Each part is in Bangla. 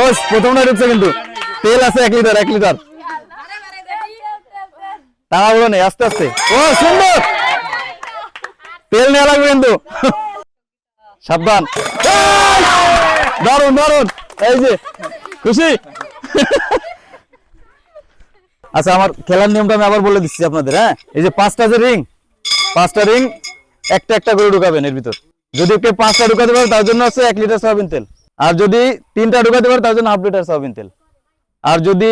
ও প্রথমটা ঢুকছে কিন্তু। তেল আছে এক লিটার এক লিটার। তাড়াহুড়ো নেই, আস্তে আস্তে। ও সুন্দর। তেল নেওয়া লাগবে কিন্তু। সাবধান। দারুণ দারুণ এই যে, খুশি? আচ্ছা আমার খেলার নিয়মটা আমি আবার বলে দিচ্ছি আপনাদের হ্যাঁ? এই যে পাঁচটা যে রিং, পাঁচটা রিং, একটা একটা করে ঢুকাবেন এর ভিতর। যদি কেউ পাঁচটা ঢুকাতে পারে, তার জন্য আছে এক লিটার সয়াবিন তেল। আর যদি তিনটা ঢুকাতে পারে তার জন্য হাফ লিটার সয়াবিন তেল। আর যদি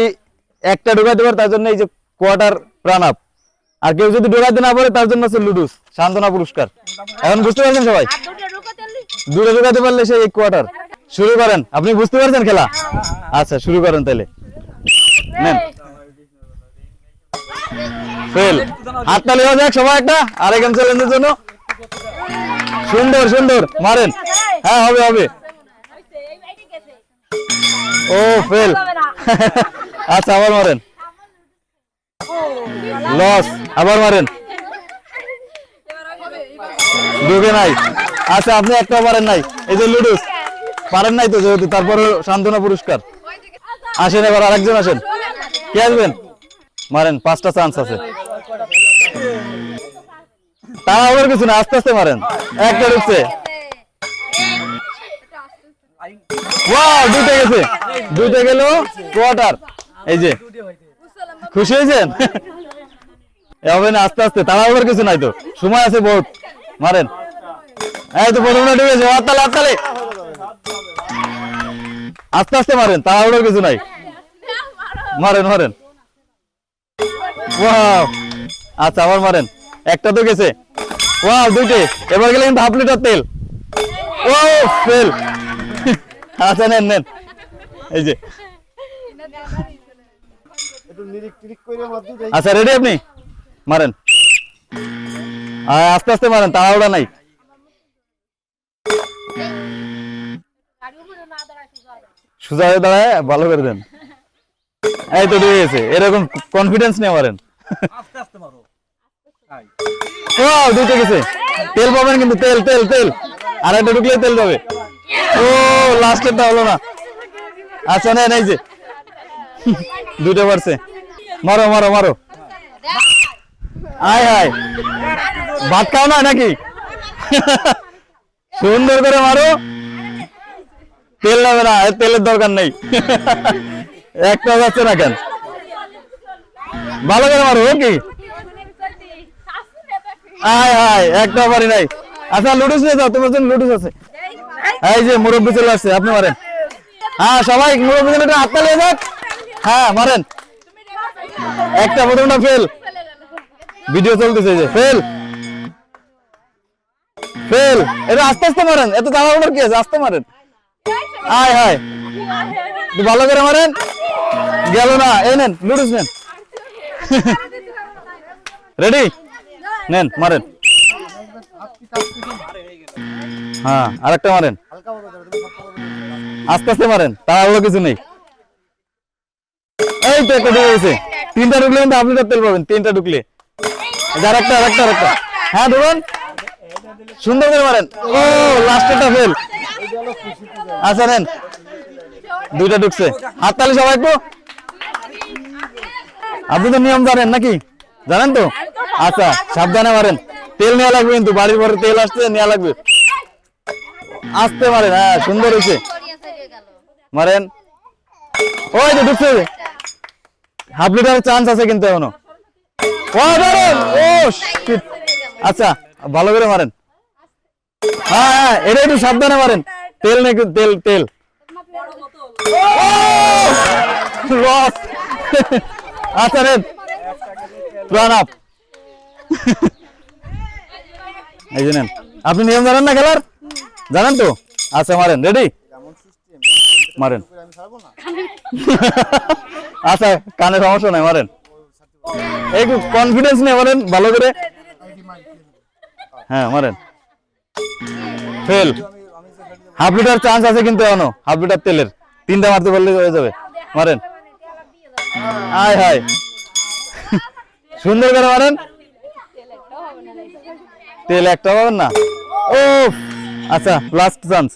একটা ঢুকাতে পারে তার জন্য এই যে কোয়ার্টার প্রাণ আপ আর কেউ যদি ঢুকাতে না পারে তার জন্য আছে লুডুস সান্ত্বনা পুরস্কার। এখন বুঝতে পারছেন সবাই? দূরে ঢুকাতে পারলে? সেই এক কোয়ার্টার শুরু করেন। আপনি বুঝতে পারছেন খেলা? আচ্ছা শুরু করেন তাহলে। নেন। ফেল হাততালি হয়ে যাক সবাই একটা। আরেকজন চ্যালেঞ্জের জন্য। সুন্দর সুন্দর। মারেন। হ্যাঁ হবে হবে। ও ফেল। আচ্ছা আবার মারেন। লস আবার মারেন। ঢুকে নাই। আচ্ছা আপনি একটা পারেন নাই। এই যে লুডুস পারেন নাই তো যেহেতু তারপরে সান্ত্বনা পুরস্কার। আসেন এবার আরেকজন আসেন। কে আসবেন? মারেন পাঁচটা চান্স আছে। তারা আবার কিছু না আস্তে আস্তে মারেন। একটা ঢুকছে। ওয়াও দুটো গেছে। দুটো গেল কোয়ার্টার এই যে, খুশি হয়েছেন? হবে না, আস্তে আস্তে আবার কিছু নাই তো। সময় আছে বহুত। মারেন। এই তো প্রথমটা ঢুকেছে হাততালে হাততালে আস্তে আস্তে মারেন আবার কিছু নাই। মারেন মারেন। ওয়াও আচ্ছা আবার মারেন। একটা তো গেছে। ওয়াও দুইটে। এবার গেলে কিন্তু হাফ লিটার তেল। ও ফেল আচ্ছা নেন নেন। এই যে। আচ্ছা রেডি আপনি? মারেন। আস্তে আস্তে মারেন তাড়াহুড়া নাই। সোজা হয়ে দাঁড়ায় ভালো করে দেন। এই তো ঢুকে গেছে এরকম কনফিডেন্স নিয়ে মারেন। আস্তে আস্তে মারো। তাই ও দুইটা গেছে। তেল পাবেন কিন্তু তেল তেল তেল। আর একটা ঢুকলে তেল পাবে। ও লাস্টেরটা হলো না। আচ্ছা নেন, এই যে। দুইটা পারছে মারো মারো মারো। আয় হায় ভাত খাও না নাকি? সুন্দর করে মারো। তেল নেবে না তেলের দরকার নেই। একটা যাচ্ছে না কেন? ভালো করে মারো কি আয় হায় একটা পারি নাই। আচ্ছা লুডুস নিয়ে যাও, তোমার জন্য লুডুস আছে। এই যে মুরব্বী চলে আসছে, আপনি মারেন। হ্যাঁ সবাই মুরব্বী একটা হাততালি হয়ে যাক হ্যাঁ মারেন। একটা প্রথমটা ফেল। ভিডিও চলতেছে যে, ফেল। ফেল। এটা আস্তে আস্তে মারেন, এত তাড়াহুড়োর কি আছে? আস্তে মারেন। আয় হায়। ভালো করে মারেন। গেল না এই নেন, লুডুস নেন। রেডি? নেন, মারেন। হ্যাঁ আরেকটা মারেন। আস্তে আস্তে মারেন তাড়াহুড়ো কিছু নেই। এই তো একটা ঢুকে গেছে। তিনটা ঢুকলে কিন্তু আপনি তেল পাবেন, তিনটা ঢুকলে। আর একটা আরেকটা আরেকটা হ্যাঁ ঢুকুন সুন্দর করে মারেন। ও ফেল আচ্ছা নেন। দুইটা ঢুকছে। হাততালি সবাই একটু। আপনি তো নিয়ম জানেন নাকি? জানেন তো? আচ্ছা সাবধানে মারেন। তেল নেওয়া লাগবে কিন্তু, বাড়ির পরে তেল আসছে, নেওয়া লাগবে। আসতে মারেন হ্যাঁ সুন্দর হয়েছে। মারেন। ওই যে ঢুকছে। হাফ লিটারের চান্স আছে কিন্তু এখনও। আচ্ছা ভালো করে মারেন। হ্যাঁ হ্যাঁ এটা একটু সাবধানে মারেন। তেল কিন্তু, তেল তেল। আচ্ছা রেন নেন। আপনি নিয়ম জানেন না খেলার? জানেন তো? আচ্ছা মারেন রেডি মারেন। আচ্ছা কানে সমস্যা নাই, মারেন। একটু কনফিডেন্স নিয়ে মারেন, ভালো করে। হ্যাঁ মারেন। ফেল হাফ লিটার চান্স আছে কিন্তু এখনও, হাফ লিটার তেলের। তিনটা মারতে পারলে হয়ে যাবে। মারেন। আয়, হায়। সুন্দর করে মারেন। তেল একটা পাবেন না? ও আচ্ছা লাস্ট চান্স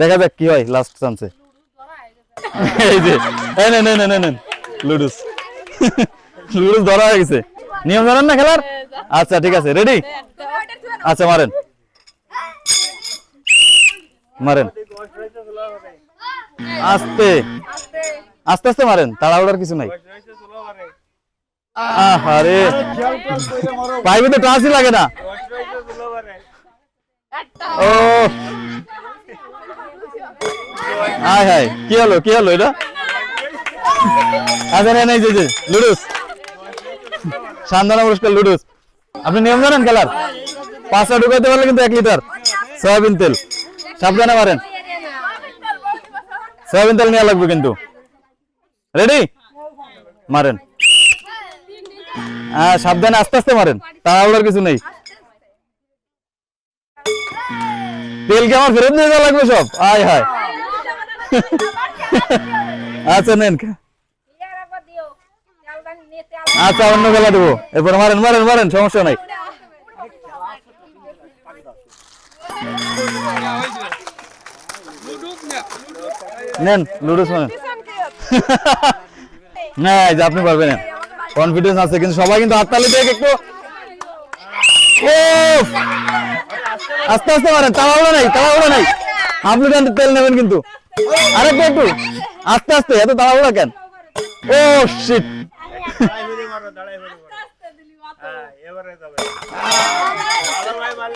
দেখা যাক কি হয় লাস্ট চান্সে এই যে, এই নেন নেন নেন লুডুস লুডুস ধরা হয়ে গেছে। নিয়ম জানেন না খেলার? আচ্ছা ঠিক আছে রেডি আচ্ছা মারেন। মারেন। আস্তে। আস্তে আস্তে মারেন, তাড়াহুড়ার কিছু নাই। আরে পাইবে তো টাচই লাগে না। হাই কি হলো কি হলো এটা? লুডুস। সান্দানা পুরস্কার, লুডুস। আপনি নিয়ম জানেন খেলার? পাঁচটা ঢুকাইতে পারলে কিন্তু এক লিটার সয়াবিন তেল। সাবধানে মারেন। সয়াবিন তেল নেওয়া লাগবে কিন্তু। রেডি মারেন। সাবধানে আস্তে আস্তে মারেন। তাড়াহুড়োর কিছু নেই। তেল কি আমার ফেরত নিয়ে যাওয়া লাগবে সব? আয় হায়। আচ্ছা নেন। আচ্ছা অন্য বেলা দেবো। এরপর মারেন মারেন মারেন, সমস্যা নাই। নেন লুডুস মারেন না যে আপনি পারবেন কনফিডেন্স আছে, কিন্তু সবাই কিন্তু হাততালি দিয়ে একটু আস্তে আস্তে মারেন তাড়াহুড়ো নাই তাড়াহুড়ো নাই। লিটার তেল নেবেন কিন্তু। আরেকটু, একটু। আস্তে আস্তে, এত তাড়াহুড়ো কেন? ও শিট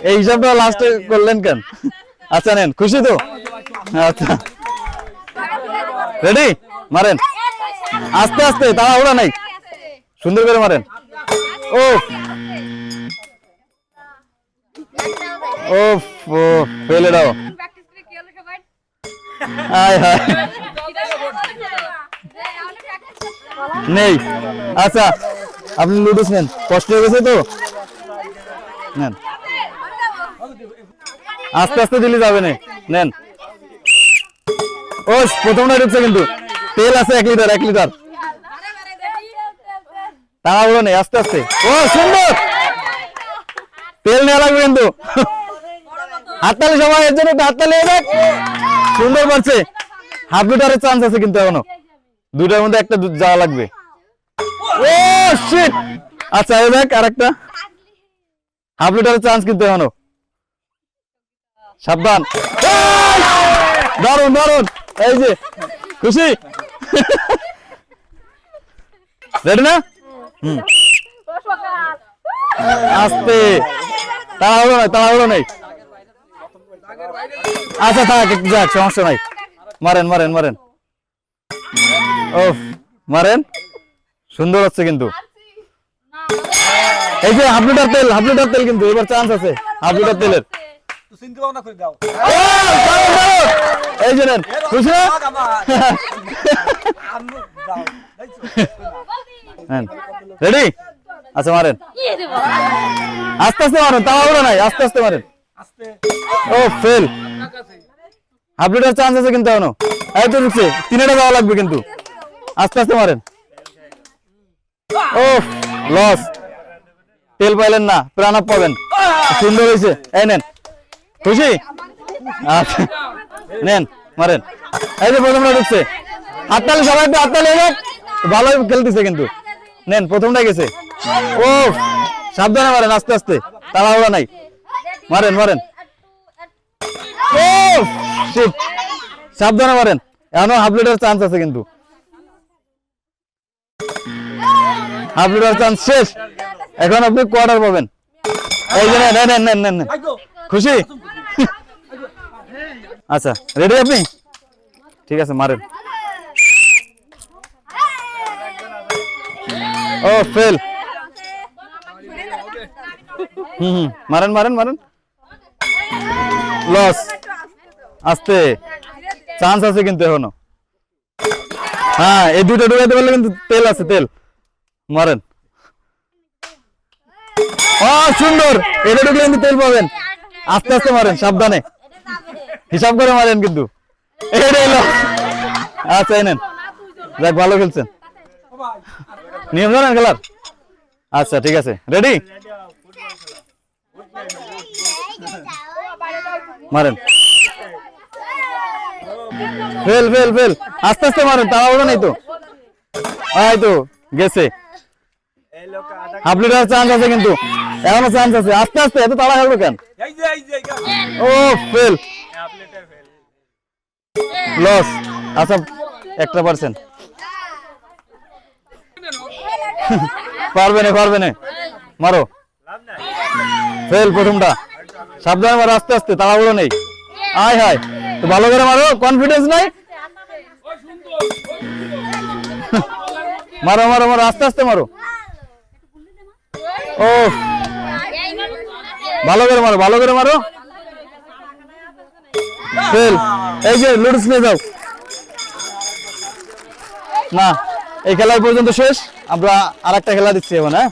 এই হিসাবটা লাস্টে করলেন কেন? আচ্ছা নেন, খুশি তো? আচ্ছা। রেডি মারেন। আস্তে আস্তে তাড়াহুড়া নাই। সুন্দর করে মারেন। ও ও ও ফেলে দাও। হায় নেই। আচ্ছা আপনি লুডুস নেন। কষ্ট হয়ে গেছে তো? নেন। আস্তে আস্তে দিলে যাবে না। নেন। ও প্রথমটা ঢুকছে কিন্তু। তেল আছে এক লিটার এক লিটার। তাড়াহুড়ো নেই, আস্তে আস্তে। ও সুন্দর। তেল নেওয়া লাগবে কিন্তু। হাততালি সবাই এর জন্য হাততালি সুন্দর পারছে হাফ লিটারের চান্স আছে কিন্তু এখনও। দুটার মধ্যে একটা যাওয়া লাগবে। ও শিট আচ্ছা দেখ আরেকটা। হাফ লিটারের চান্স কিন্তু এখনও। সাবধান! দারুণ দারুণ এই যে, খুশি? রেডি না? হুম। আস্তে। তাড়াহুড়ো নাই তাড়াহুড়ো নাই। আচ্ছা থাক যাক, সমস্যা নাই। মারেন মারেন মারেন। ও মারেন। সুন্দর হচ্ছে কিন্তু। এই যে হাফ তেল হাফ তেল কিন্তু, এবার চান্স আছে হাফ তেলের। এই যে রেডি আচ্ছা মারেন। আস্তে আস্তে মারেন, তাও নাই, আস্তে আস্তে মারেন। ও ফেল লিটার চান্স আছে কিন্তু এখনও। এই তো ঢুকছে। তিনটা যাওয়া লাগবে কিন্তু। আস্তে আস্তে মারেন। ও লস তেল পাইলেন না, প্রাণ পাবেন। সুন্দর হয়েছে। এই নেন। খুশি? আচ্ছা। নেন, মারেন। এই যে প্রথমটা ঢুকছে। হাততালি, সবাই একটু ভালোই খেলতেছে কিন্তু। নেন প্রথমটা গেছে। ও সাবধানে মারেন, আস্তে আস্তে। তাড়াহুড়া নাই। মারেন মারেন। ও শিট সাবধানে মারেন। এখনও হাফ লিটার চান্স আছে কিন্তু। হাফ লিটার চান্স শেষ। এখন আপনি কোয়ার্টার পাবেন। এই যে নেন নেন নেন নেন খুশি? আচ্ছা রেডি আপনি? ঠিক আছে, মারেন। ও ফেল হুম। মারেন মারেন মারেন। লস আস্তে। চান্স আছে কিন্তু এখনও। হ্যাঁ এই দুটো ঢুকাইতে পারলে কিন্তু তেল আছে, তেল। মারেন। ও, সুন্দর। এটা ঢুকলে কিন্তু তেল পাবেন। আস্তে আস্তে মারেন, সাবধানে। হিসাব করে মারেন কিন্তু। এটা আচ্ছা এই নেন। যাক, ভালো খেলছেন। নিয়ম জানেন খেলার? আচ্ছা ঠিক আছে। রেডি মারেন। Fail fail fail. আস্তে আস্তে মারেন তাড়াহুড়ো নেই তো। এই তো গেছে। হাফ লিটার চান্স আছে কিন্তু। এখনও চান্স আছে। আস্তে আস্তে এত তাড়াহুড়ো কেন। ও ফেল। লস। আচ্ছা একটা পার্সেন্ট পারবে না পারবে না। মারো। ফেল প্রথমটা। সাবধানে মারো, আস্তে আস্তে, তাড়াহুড়ো নেই। আয়, হায়। তো ভালো করে মারো কনফিডেন্স নাই? মারো মারো মারো, আস্তে আস্তে মারো। ও ভালো করে মারো, ভালো করে মারো। ফেল। এই যে, লুডুস নিয়ে যাও। না, এই খেলা পর্যন্ত শেষ। আমরা আর একটা খেলা দিচ্ছি এখন হ্যাঁ?